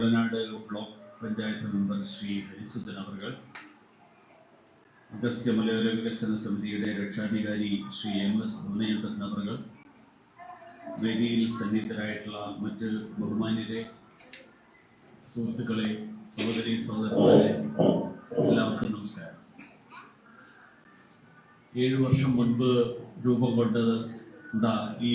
Kuttanad block panchayat member Shri Harisudhan അവർ അഗസ്ത്യ മലയോര വികസന സമിതിയുടെ രക്ഷാധികാരി ശ്രീ എം എസ് ഭുവനേന്ദ്രൻ അവർ വേദിയിൽ സന്നിഹിതരായിട്ടുള്ള മറ്റ് ബഹുമാന്യരെ സുഹൃത്തുക്കളെ സഹോദരി സഹോദരന്മാരെ എല്ലാവർക്കും നമസ്കാരം. ഏഴു വർഷം മുൻപ് രൂപം കൊണ്ടത് ഈ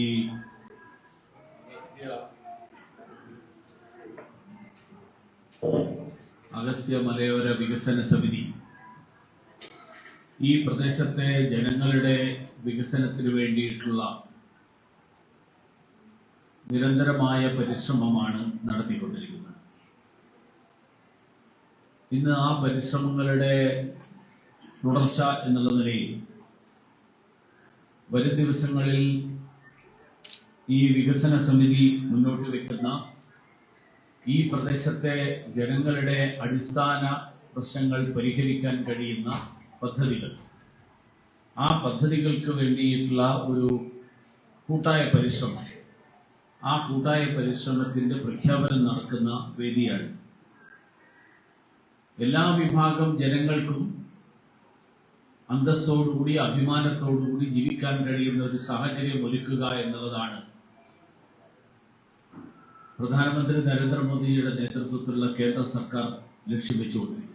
അഗസ്ത്യ മലയോര വികസന സമിതി. ഈ പ്രദേശത്തെ ജനങ്ങളുടെ വികസനത്തിന് വേണ്ടിയിട്ടുള്ള നിരന്തരമായ പരിശ്രമമാണ് നടത്തിക്കൊണ്ടിരിക്കുന്നത്. ഇന്ന് ആ പരിശ്രമങ്ങളുടെ തുടർച്ച എന്നുള്ള നിലയിൽ വരും ദിവസങ്ങളിൽ ഈ വികസന സമിതി മുന്നോട്ട് വെക്കുന്ന ഈ പ്രദേശത്തെ ജനങ്ങളുടെ അടിസ്ഥാന പ്രശ്നങ്ങൾ പരിഹരിക്കാൻ കഴിയുന്ന പദ്ധതികൾ. ആ പദ്ധതികൾക്ക് വേണ്ടിയിട്ടുള്ള ഒരു കൂട്ടായ പരിശ്രമം. ആ കൂട്ടായ പരിശ്രമത്തിന്റെ പ്രഖ്യാപനം നടക്കുന്ന വേദിയാണ്. എല്ലാ വിഭാഗം ജനങ്ങൾക്കും അന്തസ്സോടുകൂടി അഭിമാനത്തോടുകൂടി ജീവിക്കാൻ കഴിയുന്ന ഒരു സാഹചര്യം ഒരുക്കുക എന്നുള്ളതാണ് പ്രധാനമന്ത്രി നരേന്ദ്രമോദിയുടെ നേതൃത്വത്തിലുള്ള കേന്ദ്ര സർക്കാർ ലക്ഷ്യം വെച്ചുകൊണ്ടിരിക്കുന്നത്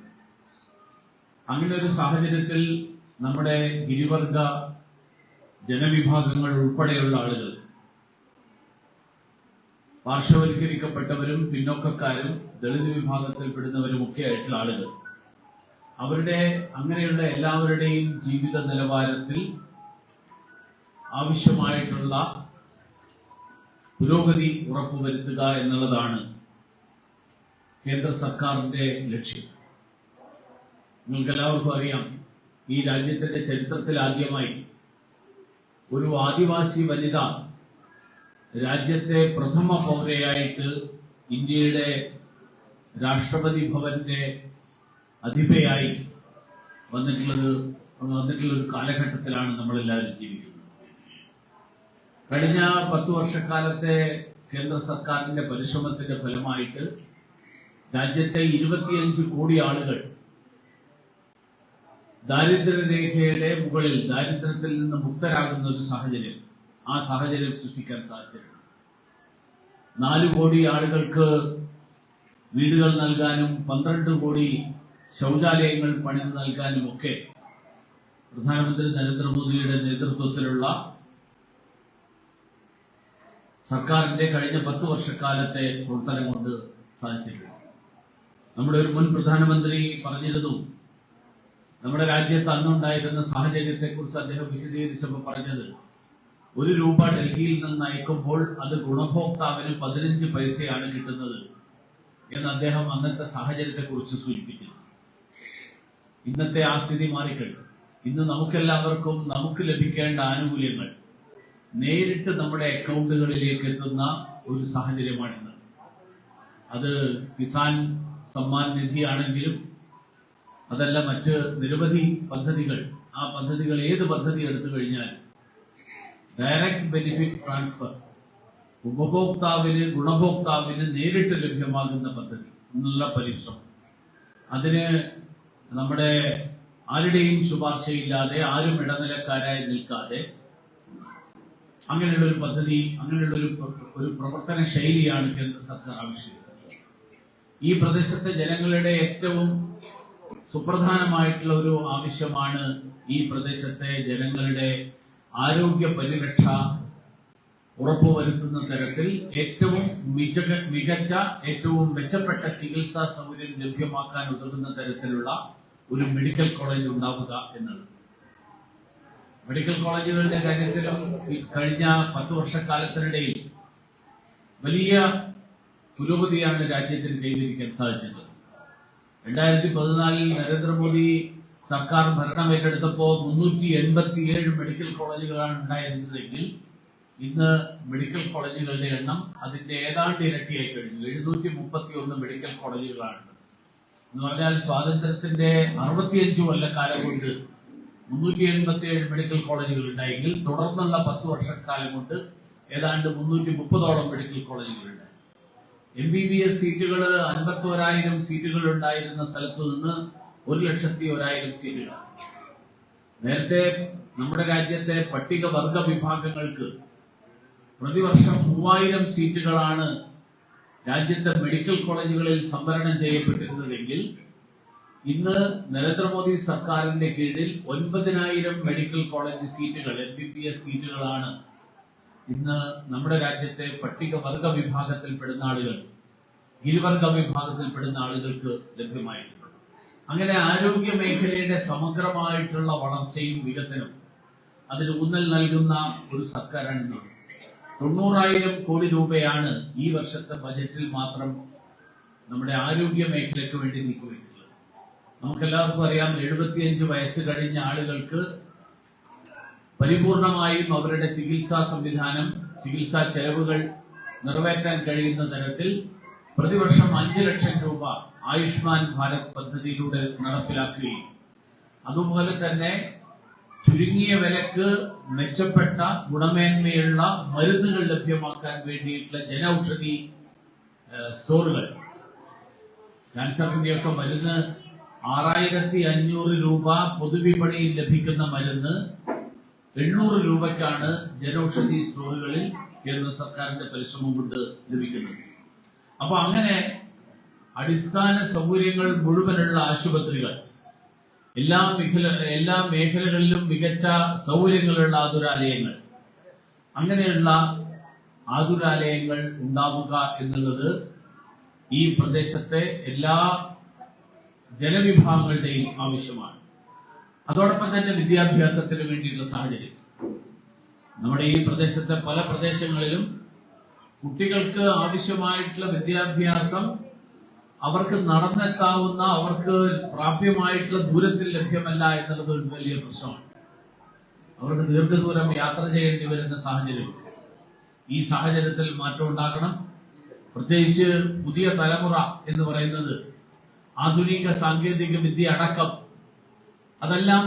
അങ്ങനെ ഒരു സാഹചര്യത്തിൽ നമ്മുടെ ഗിരിവർഗ ജനവിഭാഗങ്ങൾ ഉൾപ്പെടെയുള്ള ആളുകൾ പാർശ്വവൽക്കരിക്കപ്പെട്ടവരും പിന്നോക്കക്കാരും ദളിത് വിഭാഗത്തിൽപ്പെടുന്നവരും ഒക്കെ ആയിട്ടുള്ള ആളുകൾ അവരുടെ അങ്ങനെയുള്ള എല്ലാവരുടെയും ജീവിത നിലവാരത്തിൽ ആവശ്യമായിട്ടുള്ള പുരോഗതി ഉറപ്പുവരുത്തുക എന്നുള്ളതാണ് കേന്ദ്ര സർക്കാരിന്റെ ലക്ഷ്യം. നിങ്ങൾക്ക് എല്ലാവർക്കും അറിയാം ഈ രാജ്യത്തിന്റെ ചരിത്രത്തിൽ ആദ്യമായി ഒരു ആദിവാസി വനിത രാജ്യത്തെ പ്രഥമ പൗരയായിട്ട് ഇന്ത്യയുടെ രാഷ്ട്രപതി ഭവന്റെ അധിപയായി വന്നിട്ടുള്ളത് വന്നിട്ടുള്ള ഒരു കാലഘട്ടത്തിലാണ് നമ്മളെല്ലാവരും ജീവിക്കുന്നത്. കഴിഞ്ഞ പത്തു വർഷക്കാലത്തെ കേന്ദ്ര സർക്കാരിന്റെ പരിശ്രമത്തിന്റെ ഫലമായിട്ട് രാജ്യത്തെ ഇരുപത്തിയഞ്ച് കോടി ആളുകൾ ദാരിദ്ര്യരേഖയുടെ മുകളിൽ ദാരിദ്ര്യത്തിൽ നിന്ന് മുക്തരാകുന്ന ഒരു സാഹചര്യം ആ സാഹചര്യം സൃഷ്ടിക്കാൻ സാധിച്ചിട്ടുണ്ട്. നാല് കോടി ആളുകൾക്ക് വീടുകൾ നൽകാനും പന്ത്രണ്ട് കോടി ശൗചാലയങ്ങൾ പണിത് നൽകാനും ഒക്കെ പ്രധാനമന്ത്രി നരേന്ദ്രമോദിയുടെ നേതൃത്വത്തിലുള്ള സർക്കാരിന്റെ കഴിഞ്ഞ പത്ത് വർഷക്കാലത്തെ പ്രവർത്തനം കൊണ്ട് സാധിച്ചിട്ടുണ്ട്. നമ്മുടെ ഒരു മുൻ പ്രധാനമന്ത്രി പറഞ്ഞിരുന്നു നമ്മുടെ രാജ്യത്ത് അന്നുണ്ടായിരുന്ന സാഹചര്യത്തെക്കുറിച്ച് അദ്ദേഹം വിശദീകരിച്ചപ്പോൾ പറഞ്ഞത് ഒരു രൂപ ഡൽഹിയിൽ നിന്ന് അയക്കുമ്പോൾ അത് ഗുണഭോക്താവിന് പതിനഞ്ച് പൈസയാണ് കിട്ടുന്നത് എന്ന് അദ്ദേഹം അന്നത്തെ സാഹചര്യത്തെക്കുറിച്ച് സൂചിപ്പിച്ചു ഇന്നത്തെ ആ സ്ഥിതി മാറിക്കഴിഞ്ഞു. ഇന്ന് നമുക്കെല്ലാവർക്കും നമുക്ക് ലഭിക്കേണ്ട ആനുകൂല്യങ്ങൾ നേരിട്ട് നമ്മുടെ അക്കൗണ്ടുകളിലേക്ക് എത്തുന്ന ഒരു സാഹചര്യമാണിന്ന്. അത് കിസാൻ സമ്മാൻ നിധി ആണെങ്കിലും അതല്ല മറ്റ് നിരവധി പദ്ധതികൾ. ആ പദ്ധതികൾ ഏത് പദ്ധതി എടുത്തു കഴിഞ്ഞാൽ ഡയറക്റ്റ് ബെനിഫിറ്റ് ട്രാൻസ്ഫർ ഉപഭോക്താവിന് ഗുണഭോക്താവിന് നേരിട്ട് ലഭ്യമാകുന്ന പദ്ധതി എന്നുള്ള പരിശ്രമം. അതിന് നമ്മുടെ ആരുടെയും ശുപാർശയില്ലാതെ ആരും ഇടനിലക്കാരായി നിൽക്കാതെ അങ്ങനെയുള്ള ഒരു പദ്ധതി അങ്ങനെയുള്ള ഒരു ഒരു പ്രവർത്തന ശൈലിയാണ് കേന്ദ്ര സർക്കാർ ആവിഷ്കരിച്ചത്. ഈ പ്രദേശത്തെ ജനങ്ങളുടെ ഏറ്റവും സുപ്രധാനമായിട്ടുള്ള ഒരു ആവശ്യമാണ് ഈ പ്രദേശത്തെ ജനങ്ങളുടെ ആരോഗ്യ പരിരക്ഷ ഉറപ്പുവരുത്തുന്ന തരത്തിൽ ഏറ്റവും മികച്ച മികച്ച ഏറ്റവും മെച്ചപ്പെട്ട ചികിത്സാ സൗകര്യം ലഭ്യമാക്കാൻ ഉതകുന്ന തരത്തിലുള്ള ഒരു മെഡിക്കൽ കോളേജ് ഉണ്ടാവുക എന്നുള്ളത്. മെഡിക്കൽ കോളേജുകളുടെ കാര്യത്തിലും ഈ കഴിഞ്ഞ പത്ത് വർഷക്കാലത്തിനിടയിൽ വലിയ പുരോഗതിയാണ് രാജ്യത്തിന് കൈവരിക്കാൻ സാധിച്ചത്. രണ്ടായിരത്തി പതിനാലിൽ നരേന്ദ്രമോദി സർക്കാർ ഭരണം ഏറ്റെടുത്തപ്പോൾ മുന്നൂറ്റി എൺപത്തിയേഴ് മെഡിക്കൽ കോളേജുകളാണ് ഉണ്ടായിരുന്നതെങ്കിൽ ഇന്ന് മെഡിക്കൽ കോളേജുകളുടെ എണ്ണം അതിന്റെ ഏതാണ്ട് ഇരട്ടിയായി കഴിഞ്ഞു. എഴുന്നൂറ്റി മുപ്പത്തി ഒന്ന് മെഡിക്കൽ കോളേജുകളാണ്. എന്ന് പറഞ്ഞാൽ സ്വാതന്ത്ര്യത്തിന്റെ അറുപത്തിയഞ്ച് കൊല്ലക്കാലം കൊണ്ട് മുന്നൂറ്റി എൺപത്തി ഏഴ് മെഡിക്കൽ കോളേജുകൾ ഉണ്ടായെങ്കിൽ തുടർന്നുള്ള പത്ത് വർഷക്കാലം കൊണ്ട് ഏതാണ്ട് മുന്നൂറ്റി മുപ്പതോളം മെഡിക്കൽ കോളേജുകൾ ഉണ്ടായി. എം ബി ബി എസ് സീറ്റുകൾ അൻപത്തോരായിരം സീറ്റുകൾ ഉണ്ടായിരുന്ന സ്ഥലത്ത് നിന്ന് ഒരു ലക്ഷത്തി ഒരായിരം സീറ്റുകൾ നേരത്തെ നമ്മുടെ രാജ്യത്തെ പട്ടികവർഗ വിഭാഗങ്ങൾക്ക് പ്രതിവർഷം മൂവായിരം സീറ്റുകളാണ് രാജ്യത്തെ മെഡിക്കൽ കോളേജുകളിൽ സംവരണം ചെയ്യപ്പെട്ടിരുന്നതെങ്കിൽ ഇന്ന് നരേന്ദ്രമോദി സർക്കാരിന്റെ കീഴിൽ ഒൻപതിനായിരം മെഡിക്കൽ കോളേജ് സീറ്റുകൾ എം ബി ബി എസ് സീറ്റുകളാണ് ഇന്ന് നമ്മുടെ രാജ്യത്തെ പട്ടികവർഗ വിഭാഗത്തിൽപ്പെടുന്ന ആളുകൾ ഗിരിവർഗ വിഭാഗത്തിൽപ്പെടുന്ന ആളുകൾക്ക് ലഭ്യമായിട്ടുണ്ട്. അങ്ങനെ ആരോഗ്യ മേഖലയുടെ സമഗ്രമായിട്ടുള്ള വളർച്ചയും വികസനവും അതിന് ഊന്നൽ നൽകുന്ന ഒരു സർക്കാരാണ് ഇന്നുള്ളത് തൊണ്ണൂറായിരം കോടി രൂപയാണ് ഈ വർഷത്തെ ബജറ്റിൽ മാത്രം നമ്മുടെ ആരോഗ്യ മേഖലയ്ക്ക് വേണ്ടി നീക്കിവെച്ചിട്ടുള്ളത് നമുക്കെല്ലാവർക്കും അറിയാം എഴുപത്തിയഞ്ച് വയസ്സ് കഴിഞ്ഞ ആളുകൾക്ക് പരിപൂർണമായും അവരുടെ ചികിത്സാ സംവിധാനം ചികിത്സാ ചെലവുകൾ നിറവേറ്റാൻ കഴിയുന്ന തരത്തിൽ പ്രതിവർഷം അഞ്ച് ലക്ഷം രൂപ ആയുഷ്മാൻ ഭാരത് പദ്ധതിയിലൂടെ നടപ്പിലാക്കുകയും അതുപോലെ തന്നെ ചുരുങ്ങിയ വിലക്ക് മെച്ചപ്പെട്ട ഗുണമേന്മയുള്ള മരുന്നുകൾ ലഭ്യമാക്കാൻ വേണ്ടിയിട്ടുള്ള ജനൌഷധി സ്റ്റോറുകൾ. ക്യാൻസറിന്റെയൊക്കെ മരുന്ന് ആറായിരത്തി അഞ്ഞൂറ് രൂപ പൊതുവിപണിയിൽ ലഭിക്കുന്ന മരുന്ന് എണ്ണൂറ് രൂപയ്ക്കാണ് ജനൌഷധി സ്റ്റോറുകളിൽ കേന്ദ്ര സർക്കാരിന്റെ പരിശ്രമം കൊണ്ട് ലഭിക്കുന്നത്. അപ്പൊ അങ്ങനെ അടിസ്ഥാന സൗകര്യങ്ങൾ മുഴുവനുള്ള ആശുപത്രികൾ എല്ലാ മേഖല എല്ലാ മേഖലകളിലും മികച്ച സൗകര്യങ്ങളുള്ള ആതുരാലയങ്ങൾ അങ്ങനെയുള്ള ആതുരാലയങ്ങൾ ഉണ്ടാവുക എന്നുള്ളത് ഈ പ്രദേശത്തെ എല്ലാ ജനവിഭാഗങ്ങളുടെയും ആവശ്യമാണ്. അതോടൊപ്പം തന്നെ വിദ്യാഭ്യാസത്തിന് വേണ്ടിയുള്ള സാഹചര്യം. നമ്മുടെ ഈ പ്രദേശത്തെ പല പ്രദേശങ്ങളിലും കുട്ടികൾക്ക് ആവശ്യമായിട്ടുള്ള വിദ്യാഭ്യാസം അവർക്ക് നടന്നെത്താവുന്ന അവർക്ക് പ്രാപ്യമായിട്ടുള്ള ദൂരത്തിൽ ലഭ്യമല്ല എന്നുള്ളത് ഒരു വലിയ പ്രശ്നമാണ്. അവർക്ക് ദീർഘദൂരം യാത്ര ചെയ്യേണ്ടി വരുന്ന സാഹചര്യം. ഈ സാഹചര്യത്തിൽ മാറ്റം ഉണ്ടാക്കണം പ്രത്യേകിച്ച് പുതിയ തലമുറ എന്ന് പറയുന്നത് ആധുനിക സാങ്കേതിക വിദ്യ അടക്കം. അതെല്ലാം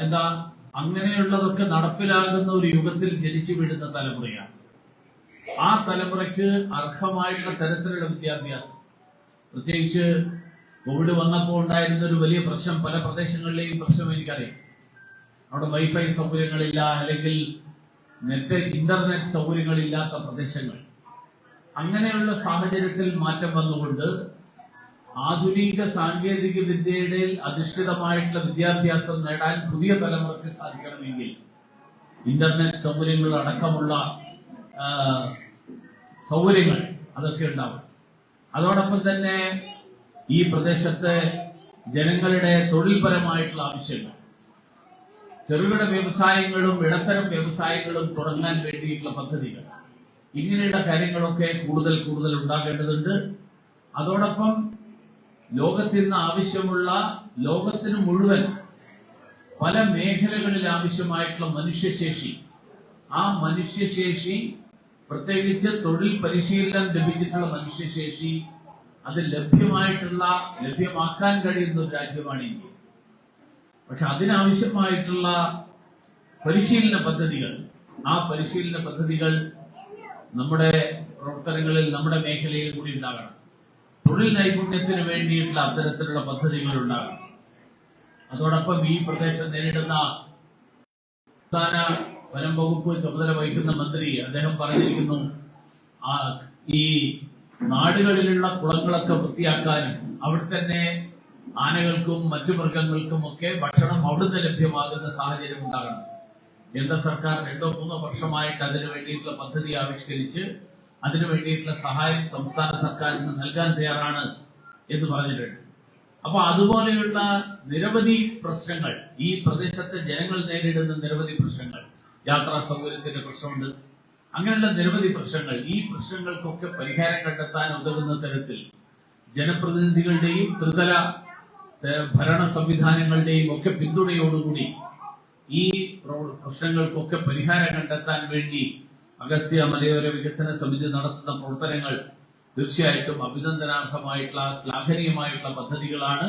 എന്താ അങ്ങനെയുള്ളതൊക്കെ നടപ്പിലാകുന്ന ഒരു യുഗത്തിൽ ജനിച്ചു വീഴുന്ന തലമുറയാണ്. ആ തലമുറയ്ക്ക് അർഹമായിട്ടുള്ള തരത്തിലുള്ള വിദ്യാഭ്യാസം. പ്രത്യേകിച്ച് കോവിഡ് വന്നപ്പോൾ ഉണ്ടായിരുന്ന ഒരു വലിയ പ്രശ്നം പല പ്രദേശങ്ങളിലെയും പ്രശ്നം എനിക്കറിയാം. അവിടെ വൈഫൈ സൗകര്യങ്ങളില്ല അല്ലെങ്കിൽ നെറ്റ് ഇന്റർനെറ്റ് സൗകര്യങ്ങളില്ലാത്ത പ്രദേശങ്ങൾ. അങ്ങനെയുള്ള സാഹചര്യത്തിൽ മാറ്റം വന്നുകൊണ്ട് ആധുനിക സാങ്കേതിക വിദ്യയുടെ അധിഷ്ഠിതമായിട്ടുള്ള വിദ്യാഭ്യാസം നേടാൻ പുതിയ തലമുറയ്ക്ക് സാധിക്കണമെങ്കിൽ ഇന്റർനെറ്റ് സൗകര്യങ്ങൾ അടക്കമുള്ള സൗകര്യങ്ങൾ അതൊക്കെ ഉണ്ടാവും അതോടൊപ്പം തന്നെ ഈ പ്രദേശത്തെ ജനങ്ങളുടെ തൊഴിൽപരമായിട്ടുള്ള ആവശ്യങ്ങൾ. ചെറുകിട വ്യവസായങ്ങളും ഇടത്തരം വ്യവസായങ്ങളും തുടങ്ങാൻ വേണ്ടിയിട്ടുള്ള പദ്ധതികൾ. ഇങ്ങനെയുള്ള കാര്യങ്ങളൊക്കെ കൂടുതൽ കൂടുതൽ ഉണ്ടാകേണ്ടതുണ്ട്. അതോടൊപ്പം ലോകത്തിൽ നിന്ന് ആവശ്യമുള്ള ലോകത്തിന് മുഴുവൻ പല മേഖലകളിൽ ആവശ്യമായിട്ടുള്ള മനുഷ്യശേഷി. ആ മനുഷ്യശേഷി പ്രത്യേകിച്ച് തൊഴിൽ പരിശീലനം ലഭിച്ചിട്ടുള്ള മനുഷ്യശേഷി അത് ലഭ്യമായിട്ടുള്ള ലഭ്യമാക്കാൻ കഴിയുന്ന ഒരു രാജ്യമാണ് ഇന്ത്യ. പക്ഷെ അതിനാവശ്യമായിട്ടുള്ള പരിശീലന പദ്ധതികൾ ആ പരിശീലന പദ്ധതികൾ നമ്മുടെ പ്രവർത്തനങ്ങളിൽ നമ്മുടെ മേഖലയിൽ കൂടി ഉണ്ടാകണം. തൊഴിൽ നൈപുണ്യത്തിന് വേണ്ടിയിട്ടുള്ള അത്തരത്തിലുള്ള പദ്ധതികൾ ഉണ്ടാകും അതോടൊപ്പം ഈ പ്രദേശം നേരിടുന്ന സംസ്ഥാന വനം വകുപ്പ് ചുമതല വഹിക്കുന്ന മന്ത്രി അദ്ദേഹം പറഞ്ഞിരിക്കുന്നു ഈ നാടുകളിലുള്ള കുളങ്ങളൊക്കെ വൃത്തിയാക്കാനും അവിടെ തന്നെ ആനകൾക്കും മറ്റു മൃഗങ്ങൾക്കും ഒക്കെ ഭക്ഷണം അവിടുന്ന് ലഭ്യമാകുന്ന സാഹചര്യം ഉണ്ടാകണം. കേന്ദ്ര സർക്കാർ രണ്ടോ മൂന്നോ വർഷമായിട്ട് അതിനു വേണ്ടിയിട്ടുള്ള പദ്ധതി ആവിഷ്കരിച്ച് അതിനു വേണ്ടിയിട്ടുള്ള സഹായം സംസ്ഥാന സർക്കാരിന് നൽകാൻ തയ്യാറാണ് എന്ന് പറഞ്ഞിട്ടുണ്ട്. അപ്പൊ അതുപോലെയുള്ള നിരവധി പ്രശ്നങ്ങൾ ഈ പ്രദേശത്തെ ജനങ്ങൾ നേരിടുന്ന നിരവധി പ്രശ്നങ്ങൾ യാത്രാ സൗകര്യത്തിന്റെ പ്രശ്നമുണ്ട്. അങ്ങനെയുള്ള നിരവധി പ്രശ്നങ്ങൾ ഈ പ്രശ്നങ്ങൾക്കൊക്കെ പരിഹാരം കണ്ടെത്താൻ ഉതകുന്ന തരത്തിൽ ജനപ്രതിനിധികളുടെയും ത്രിതല ഭരണ സംവിധാനങ്ങളുടെയും ഒക്കെ പിന്തുണയോടുകൂടി ഈ പ്രോ- പ്രശ്നങ്ങൾക്കൊക്കെ പരിഹാരം കണ്ടെത്താൻ വേണ്ടി അഗസ്ത്യ മലയോര വികസന സമിതി നടത്തുന്ന പ്രവർത്തനങ്ങൾ തീർച്ചയായിട്ടും അഭിനന്ദനാർഹമായിട്ടുള്ള ശ്ലാഘനീയമായിട്ടുള്ള പദ്ധതികളാണ്.